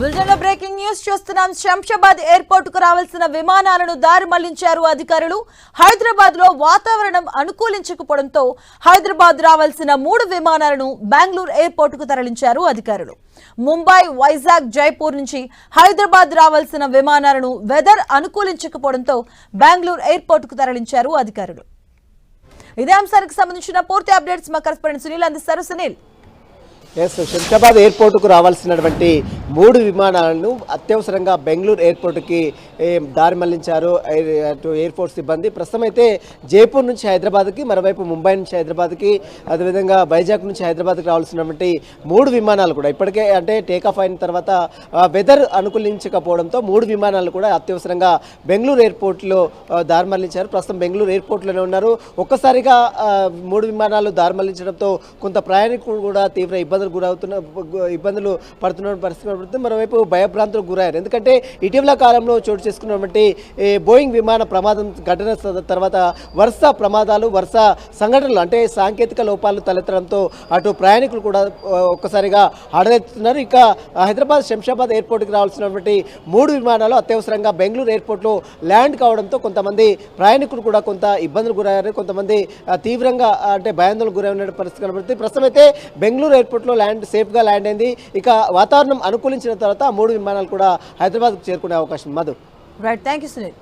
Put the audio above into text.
Breaking news చూస్తున్నాం. శంషాబాద్ ఎయిర్పోర్ట్కు రావాల్సిన విమానాలను దారి మళ్ళించారు అధికారులు. హైదరాబాద్లో వాతావరణం అనుకూలించకపోవడంతో హైదరాబాద్ రావాల్సిన మూడు విమానాలను బెంగళూరు ఎయిర్పోర్ట్కు తరలించారు అధికారులు. ముంబై వైజాగ్ జైపూర్ నుంచి హైదరాబాద్ రావాల్సిన విమానాలను వెదర్ అనుకూలించకపోవడంతో బెంగళూరు ఎయిర్పోర్ట్కు తరలించారు అధికారులు. ఇదే అంశానికి సంబంధించిన పూర్తి అప్డేట్స్ మా కరెస్పాండెంట్ సునీల్ అందిస్తారు. సునీల్. ఎస్ శంషాబాద్ ఎయిర్పోర్టుకు రావాల్సినటువంటి మూడు విమానాలను అత్యవసరంగా బెంగళూరు ఎయిర్పోర్టుకి దారి మళ్ళించారు అటు ఎయిర్పోర్ట్ సిబ్బంది. ప్రస్తుతం అయితే జైపూర్ నుంచి హైదరాబాద్కి మరోవైపు ముంబై నుంచి హైదరాబాద్కి అదేవిధంగా వైజాగ్ నుంచి హైదరాబాద్కి రావాల్సినటువంటి మూడు విమానాలు కూడా. ఇప్పటికే అంటే టేకాఫ్ అయిన తర్వాత వెదర్ అనుకూలించకపోవడంతో మూడు విమానాలు కూడా అత్యవసరంగా బెంగళూరు ఎయిర్పోర్ట్లో దారి మళ్ళించారు. ప్రస్తుతం బెంగళూరు ఎయిర్పోర్ట్లోనే ఉన్నారు. ఒక్కసారిగా మూడు విమానాలు దారి మళ్ళించడంతో కొంత ప్రయాణికులు కూడా తీవ్ర ఇబ్బంది ఇబ్బందులు గురవుతున్న ఇబ్బందులు పడుతున్న పరిస్థితి కనబడుతుంది. మరోవైపు భయభ్రాంతులకు గురయ్యారు. ఎందుకంటే ఇటీవల కాలంలో చోటు చేసుకున్నటువంటి బోయింగ్ విమాన ప్రమాదం ఘటన తర్వాత వరుస ప్రమాదాలు వరుస సంఘటనలు అంటే సాంకేతిక లోపాలు తలెత్తడంతో అటు ప్రయాణికులు కూడా ఒక్కసారిగా అడగెత్తున్నారు ఇక హైదరాబాద్ శంషాబాద్ ఎయిర్పోర్ట్కి రావాల్సినటువంటి మూడు విమానాలు అత్యవసరంగా బెంగళూరు ఎయిర్పోర్ట్లో ల్యాండ్ కావడంతో కొంతమంది ప్రయాణికులు కూడా కొంత ఇబ్బందులు గురయ్యారు. కొంతమంది తీవ్రంగా అంటే భయాందోళనకు గురైన పరిస్థితి కనబడుతుంది. ప్రస్తుతం అయితే బెంగళూరు ఎయిర్పోర్ట్లో ల్యాండ్ సేఫ్గా ల్యాండ్ అయింది. ఇక వాతావరణం అనుకూలించిన తర్వాత మూడు విమానాలు కూడా హైదరాబాద్కు చేరుకునే అవకాశం Madhu. Right thank you Sunil